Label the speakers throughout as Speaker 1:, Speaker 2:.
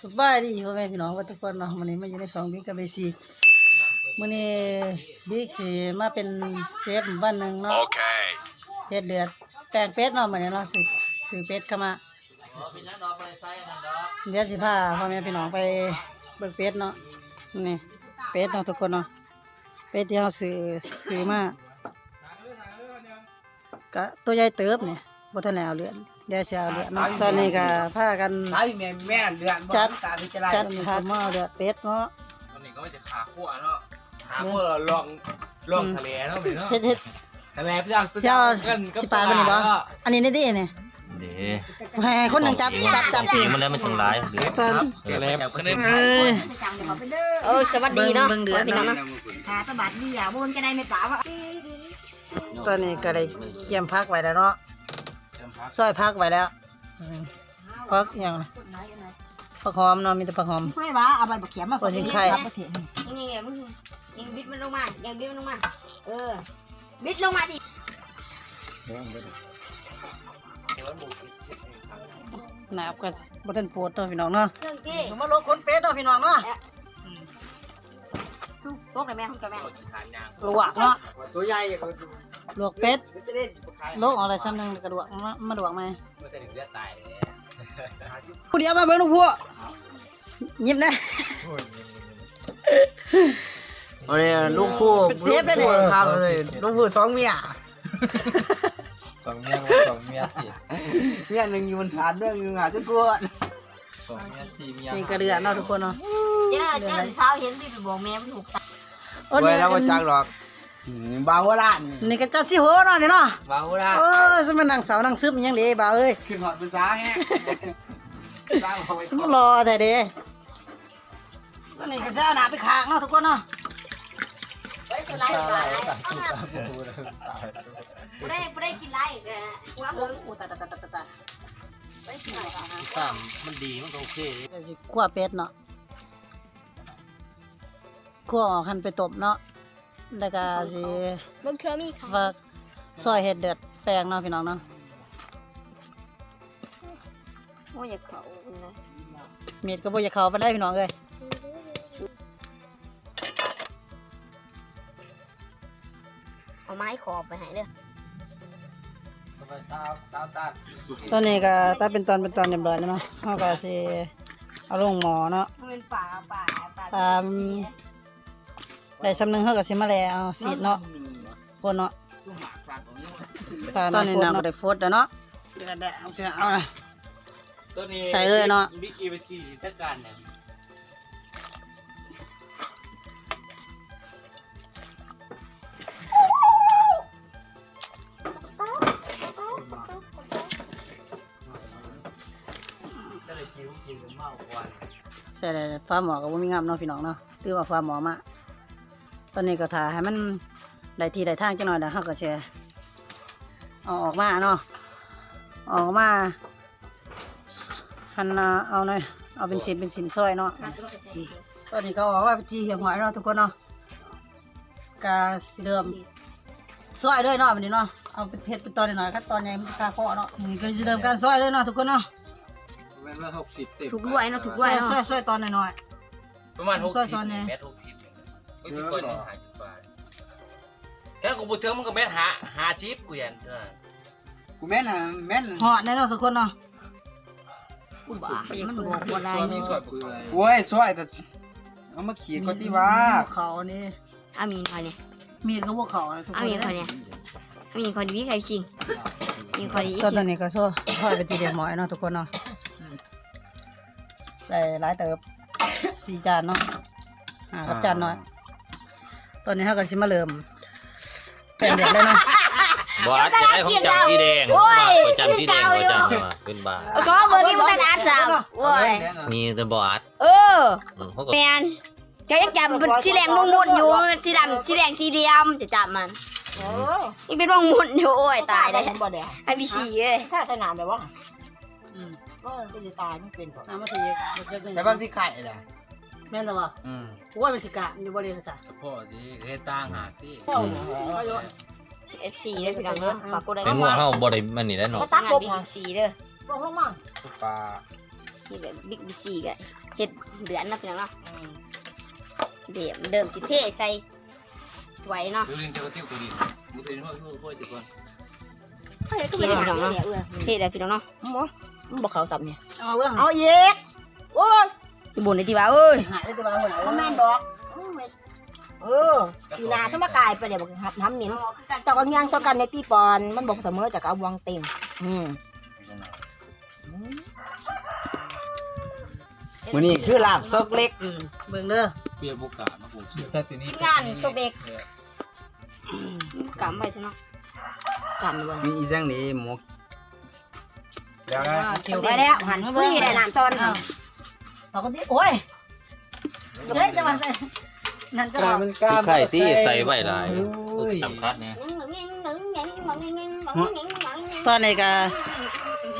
Speaker 1: สบายดีพ่อแม่พี่น้องว่าทุกคนเนาะวันนี้มาอยู่ในสองบิ๊กกับเบซีมื้อนี้บิ๊กสิมาเป็นเซฟบ้านหนึงเนาะ
Speaker 2: Okay.
Speaker 1: เฮ็ดเดือดแป้งเป็ดเนาะมื้อนี้เนาะซื้อซื้อเป็ดเข้ามาเดี๋ยวสิพาพ่อแม่พี่น้องไปเบิ่งเป็ดเนาะนี่เป็ดเนาะทุกคนเนาะเป็ดที่เฮาซื้อซื้อมาก็ตัวใหญ่เติบนี่บ่ทันได้เอาเลือด เดี๋ยวสิเอาเลือดเนาะตอนนี้ก็พากัน
Speaker 3: ไอ้แม่แม่เดือน
Speaker 1: จัด
Speaker 3: การที่จะไล่
Speaker 1: จัดผัดหม้อเดือดเป็ดเนาะ
Speaker 4: วันนี้ก็ไม่จะขาขั้วเนาะขาขั้วลองลองทะเลเนาะพี่เนาะ
Speaker 1: เฮ็ดเฮ็ด
Speaker 4: ทะเลพี่จัง
Speaker 1: เจ้าสิปาดบ่นี่บ่อันนี้ได้ดินี่
Speaker 5: เด้
Speaker 1: ให้คนหนึงจับจับจับที
Speaker 5: กินมันแล้วมันจังร้ายเด้
Speaker 1: ตอน
Speaker 4: ทะเลก็ได้
Speaker 1: เอ้ย
Speaker 6: เออสวัสดีเนาะ
Speaker 1: เบิ่งเดือน
Speaker 6: พี่น้อง
Speaker 1: เนาะ
Speaker 6: เนาะหาตะบัดนี่อย่าวนจะได้ไม่ป่าวะ
Speaker 1: ตอนนี้ก็ได้เคี่ยมพักไว้แล้วเนาะ ซอยพักไว้แล้วอืมพักอหย่างนะผักหอมเนาะมีแต่ผักหอม
Speaker 6: ไม่ว่าเอาใบบักเขียมมา
Speaker 1: โอ้สิไข่
Speaker 6: ประเทศ
Speaker 7: นี่ไงมึงยิงบิดมันลงมายิงบิดมันลงมา เออ บิดลงมาดิ
Speaker 1: หนาบก็บ่ทันปวดเนาะพี่น้องเนาะ
Speaker 7: เครื่องที่
Speaker 1: มาลงคนเป็ดเนาะพี่น้องเนาะ
Speaker 6: ตกเลยแม่คุณกับแม่
Speaker 1: ลวกเนาะ
Speaker 3: ตัวใหญ่ก็
Speaker 1: ลวกเป็ดโลกอะไรซ้ำหนึงกระดวกมามาดวกไหม
Speaker 4: มันจะถึงเลือดตายเลย
Speaker 1: ผู้เดียวมาเบิ่งลูกพวกยิ้มนะ
Speaker 3: เอาเลยลูกผู้
Speaker 1: เป็นเซฟเลยเนี่ย
Speaker 3: ครับเลยลูกผู้สองเมีย
Speaker 4: สองเมียสองเมียสี่
Speaker 3: เมียหนึ่งอยู่บนฐานเรื่องอยู่งานจะกลัว
Speaker 4: สองเมียสี่เมีย
Speaker 1: นี่กระเดือนเนาะทุกคนเนาะ
Speaker 7: เจ้าเจ้าสาวเห็นที่ไปบอกแม่มันถูกตัด
Speaker 1: โอ้
Speaker 3: ไว้
Speaker 1: นี่
Speaker 3: แล้วก็จักหรอก บาวร้าน
Speaker 1: นี่ก็จัดสิโหเนาะนี่เนาะ
Speaker 4: ว้าวละ
Speaker 1: เออสมันนั่งเสานั่งซึมยังเด้บ่าวเอ้ย
Speaker 3: ขึ้นหอดภาษาแฮะสร้างเอาไว้
Speaker 1: สมรอแต่เด้ตอนนี้ก็จะเอาหนาไปขางเนาะทุกคนเนาะ
Speaker 7: ไม่ได้สไลด์สไลด์ไม่ได้ไม่ได้กินไรแต่หัวมึง
Speaker 1: โอ้ตายตายตายตายตาย
Speaker 7: ไม่ได้กินไร
Speaker 5: สามมันดีมันก็โอเค
Speaker 1: เดี๋ยวสิคั่วเป็ดเนาะคั่วออกหั่นไปต้มเนาะ แล้วก็สิ
Speaker 7: มันเคยมีค่ะ
Speaker 1: ฝากซอยเห็ดเดือดแป้งเนาะพี่น้องเนาะ
Speaker 7: โอ้ยอย่าเขานะ
Speaker 1: เมีดก็บ่อยากเข้าไปได้พี่น้องเอ้ย
Speaker 7: เอาไม้ขอบไปให้เด้อ
Speaker 3: สาวสาวตัด
Speaker 1: ตอนนี้ก็ถ้าเป็นตอนเป็นตอนเรียบร้อยแล้วเนาะเฮาก็สิเอาลงหม้อเนาะ
Speaker 7: มันเป็นป่าป่าป่า
Speaker 1: ตาม ได้สำนึงเฮาก็สิมาแล้วเอาสีดเนาะคนเนาะ
Speaker 3: ลูกหมากสากของนี่
Speaker 1: ตอนนี้น้ำได้ฟดแล้วเนาะเดือดแล้วเอาสิเอาล่ะ
Speaker 4: ตัวนี้
Speaker 1: ใส่เลยเนาะ
Speaker 4: บิ๊กอีไปสี่ทักการเนี่ย
Speaker 1: ใส่ได้ฟ้าหมอก็บ่มีงามเนาะพี่น้องเนาะหรือว่าฟ้าหมอมาต อนนี้ก็ถ่าให้มันได้ที่ได้ทางจังหน่อยเดี๋ยวเฮาก็แชร์เอาออกมาเนาะเอาออกมาหั่นเอาเอาหน่อยเอาเป็นชิ้นเป็นชิ้นซอยเนาะตอนนี้ก็ออกว่าเป็นทีเหี่ยวหอยเนาะทุกคนเนาะกาสิเดิมซอยเลยเนาะวันนี้เนาะเอาเป็นเทศเป็นตอนหน่อยๆขั้นตอนใหญ่มันคาเคาะเนาะนี่ก็สิเดิมการซอยเลยเนาะทุกคนเนาะ
Speaker 3: เว้นว่าหกสิบเต็ม
Speaker 7: ถูกด้วยเนาะถูก
Speaker 1: ซ
Speaker 7: ด้
Speaker 1: อ
Speaker 7: วยยเนาะ
Speaker 1: ซอยซอยตอนหน่อย
Speaker 4: ประมาณหก
Speaker 1: ซอย
Speaker 4: สิบ
Speaker 1: ซ้อนไง
Speaker 4: เมตรหกสิบ ก็ที่ก่อนนี่หาจุดบาทแค่กูบุเทิงมันก็เมตรหาหาชิปกูยันเออ
Speaker 3: กูแม่นฮะแม่น
Speaker 1: ๆเหอดในเนาะทุกคนเนาะ
Speaker 7: บ้ามันบอกว่าอะไร
Speaker 4: ส่วนนี้ส่วนบุก
Speaker 3: โอ้ยซอยก็เอามาขีดก็ที่ว่า
Speaker 1: เขานี่
Speaker 7: อามีนเขาเนี่ย
Speaker 1: มีดก็พวกเขานะทุก
Speaker 7: อา
Speaker 1: คน
Speaker 7: มีนเขาเนี่ยอามีนเขาดีใครชิงมีเขาดี
Speaker 1: ตอนนี้ก็ซอยซอยเป็นทีเดียวหอยเนาะทุกคนเนาะได้หลายเติบสี่จานเนาะหากับจานหน่อย ตอนนี้เขาก็สิมาเริ่มแป้งเดือดเลยเนาะ
Speaker 5: บอสจะได้ของจำที่แดงของจำที่แดงของจำมาเป็นบา
Speaker 7: ก็เบอร์กี้มันกันอาร์ตสามโว้ย
Speaker 5: นี่เป็นบอส
Speaker 7: เออ
Speaker 5: เขาก็
Speaker 7: แมนเจ้ายังจำเป็นสีแดงมงมุนอยู่มันสีดำสีแดงสีเดียมจะจำมันนี่เป็นมงมุนอยู่โอ้ยตายเลย
Speaker 6: บ่เด้
Speaker 7: ไอพี่ชีเอ้ย
Speaker 6: ถ้าสนามแบบว่าอืมก็จะตายมันเป็นก่อน
Speaker 1: น้ำมันทีเยอะๆ
Speaker 3: ใช่บ้างสิไข่แหละ
Speaker 1: แม่นแต่ว่า
Speaker 3: อืม
Speaker 1: กูว่าเป็นสิกะอยู่บริษัท
Speaker 4: พ่อดีเฮตั้งหาที่
Speaker 7: เอฟซีเลยพี่น้องเด้อฝากกูได้
Speaker 5: เป็นหัวเข้าบริมันนี่ได้หนอ
Speaker 7: ก็ตั้งบกสีเด้อ
Speaker 1: บอกลงมา
Speaker 3: ปลา
Speaker 7: นี่แบบบิ๊กบีซีก็เฮ็ดเดือนนะพี่น้องเนาะเดี๋ยวเดิมสิเทใส่ถ้วยเนาะ
Speaker 4: ตัวดินจะกระติ้วตัวดินมึงตัวดินพ่อพ่อพ่อจะก่อน
Speaker 6: เฮ้ยก็ไม่ได้หยังเนี่ยเอื้อ
Speaker 7: เทได้พี่น้องเนาะ
Speaker 6: บ่มันบ่เข้าซ้ำเนี่ย
Speaker 1: เอาเว้ย
Speaker 6: เอาอีกโอ้ย
Speaker 7: อยู่บนในที่ว่าเอ้ย
Speaker 1: หายได้แต่ว่าหัวไหน
Speaker 6: บ่แม่นดอกอืมเออปีหน้าสมากายไปเดี๋ยวบอกหับน้ำหมิ่นเจ้าก็ย่างเซากันในตีปอนมันบ่เสมอจากเอาวางเต็มอืม
Speaker 3: มื้อนี้คือลาบซกเล็ก
Speaker 1: อืมเบิ่งเด้อ
Speaker 4: เปียบกาดนะผม
Speaker 3: ซะตัวนี้
Speaker 6: งานสุกเด็ก
Speaker 7: กำไว้ซะเนาะ
Speaker 6: กันเบิ่ง
Speaker 3: มีอีจังนี้หมกเดี๋ยวนะ
Speaker 6: เกี่ยวไปแล้วหันผู้นี่ได้น้ำตอน
Speaker 1: อ้าว เอาคนที่โอ้ยเฮ้ยจะมาใส่นั่นก็บอก
Speaker 3: มันกล้า
Speaker 5: ที่ไข่ที่ใส่ไว้หลาย
Speaker 3: โอ้ย
Speaker 5: จำคัดเนี่ย
Speaker 1: ตอนนี้ก็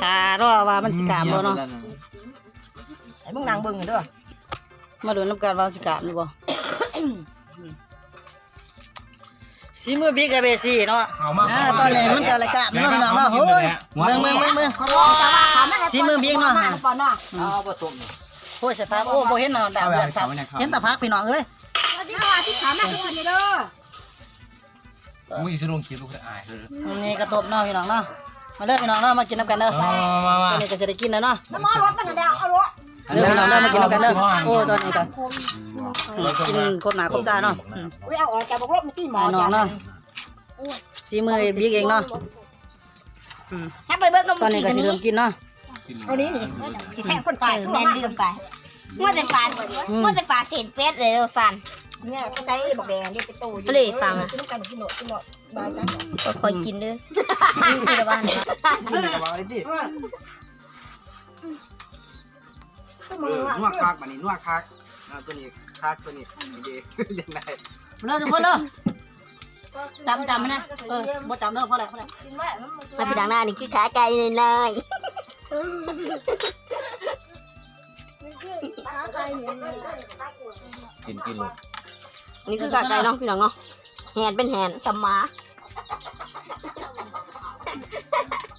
Speaker 1: หารอว่ามันสิกามบ่เนาะ
Speaker 6: ไอ้มึงนางเบิ่งกันเด้อ
Speaker 1: มาดูน้ำกันว่าสิกามหรือบ่สีมือบิ๊กกับเบซี่เนาะ
Speaker 4: เอามา
Speaker 1: อ่าตอนนี้มันก็รายการเนาะพี่น้องเนาะโอ้ยเบิ่งเบิ่งเบิ่งเบิ่งสีมือบิ๊กเนาะ
Speaker 6: ปอนเนาะ
Speaker 3: เอาบ่ต้ม
Speaker 1: โอ้ยสภาพโอ้บ่เห็นเนาะดาวเดือดครับเห็นแต่พักพี่น้องเอ้ย
Speaker 6: ที่ขาที่ขามาทุกคนเด้อ
Speaker 4: มึงจะลงคลิปลูกได้อายเลย
Speaker 1: นี่กระตบเนาะพี่น้องเนาะมาเด้อพี่น้องเนาะมากินน้ำกันเด้อ
Speaker 4: มามามา
Speaker 1: ตอนนี้ก็จะได้กินแล้วเนาะ
Speaker 6: น้ำมันรถมันเด้อเอารถ
Speaker 1: เด้อพี่น้องเด้อมากินน้ำกันเด้อโอ้ตอนนี้ก็กินครบหน้าครบตาเนาะ
Speaker 6: อุ้ยเอาออกจากบอกว่ามันตีหมอ
Speaker 1: มาน้องเนาะสีมือบิ๊กเองเนาะ
Speaker 7: ถ้าไปเบิ่งก็
Speaker 1: ตอนนี้ก็สิเริ่มกินเนาะ
Speaker 6: เอานี้นี่สิแทงคนตาย
Speaker 7: เออแม่นดื่มไปเมื่อแต่ปลาเมื่อแต่ปลาเศษเป็ดเลยฟัน
Speaker 6: เนี่ยก็ใช้บอกแดงเรียกไปตู้กินกันกินหนกินหนบายจัง
Speaker 7: ก็คอยกินเด้อคือละบ้าน
Speaker 3: นี่ก็ว่าได้ดิเออนัวคักบัดนี้นัวคักอ่าตัวนี้คักตัวนี้นี่ดียังไง
Speaker 1: มาเด้อทุกคนเด้อจำจำไหมนะเออบ่จำเด้อพอแล้วพอแล้ว
Speaker 7: มาพี่ดังหน้านี่คือขาไก่เนย
Speaker 5: กินกินลูก
Speaker 7: นี่คือขาไก่เนาะพี่น้องเนาะแหนเป็นแหนสมา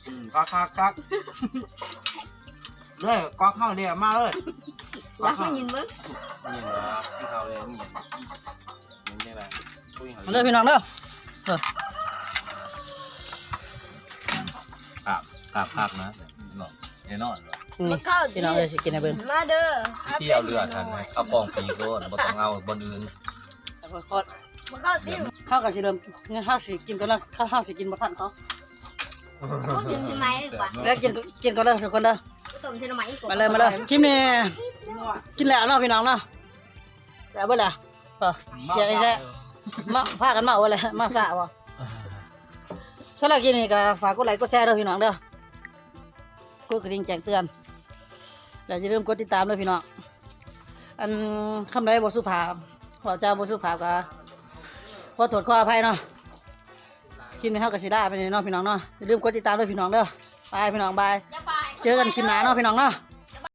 Speaker 3: อืมคักคักคักเลยก๊อกเฮาเด้อมาเลย
Speaker 7: อยากไม่ยินมั้ง
Speaker 5: นี่นะที่เขาเลยนี่มันยังไงปุ้ยเขา
Speaker 1: มาเด้อพี่น้องเด้อ
Speaker 5: กรา บกราบภาพนะเนาะแน่นอนว่ะ
Speaker 1: นี่พี่น้องเอ้ยสิกินให้เบิ่ง
Speaker 7: มาเด้อ
Speaker 5: ที่เอาเรือทันนะข้าวปองปีโลนะบ่ต้องเอาบนอื่น
Speaker 1: ข้าวกับสิเริ่มงั้นข้าวสิกินก่อนนะข้าวข้าวสิกินบ่ทันเขา
Speaker 7: พูดถึงทำไมก่อน
Speaker 1: แล้วกินกินก่อนเด้อทุกคนเด้อ
Speaker 7: ต้มเส้นไหมอีก
Speaker 1: มาเลยมาเลยกินนี่กินแล้วเนาะพี่น้องเนาะแล้วเบ่ล่ะเออเจ๊ไอ้แซ่มาพากันมาเอาเลยมาสะบ่สำหรับกินนี่ก็ฝากกดไลค์กดแชร์ด้วยพี่น้องเด้อ กดกระดิ่งแจ้งเตือนแล้วอย่าลืมกดติดตามด้วยพี่น้องอันคำไรบสุภาพขอเจ้าบสุภาพก็ขอตรวจขออภัยเนาะคลิปนี้เฮาก็สิด้ไปนี่เนาะพี่น้องเนาะอย่าลืมกดติดตามด้วยพี่น้องเด้อไปพี่น้องบายเจอกันคลิปหน้าเนาะพี่น้องเนาะ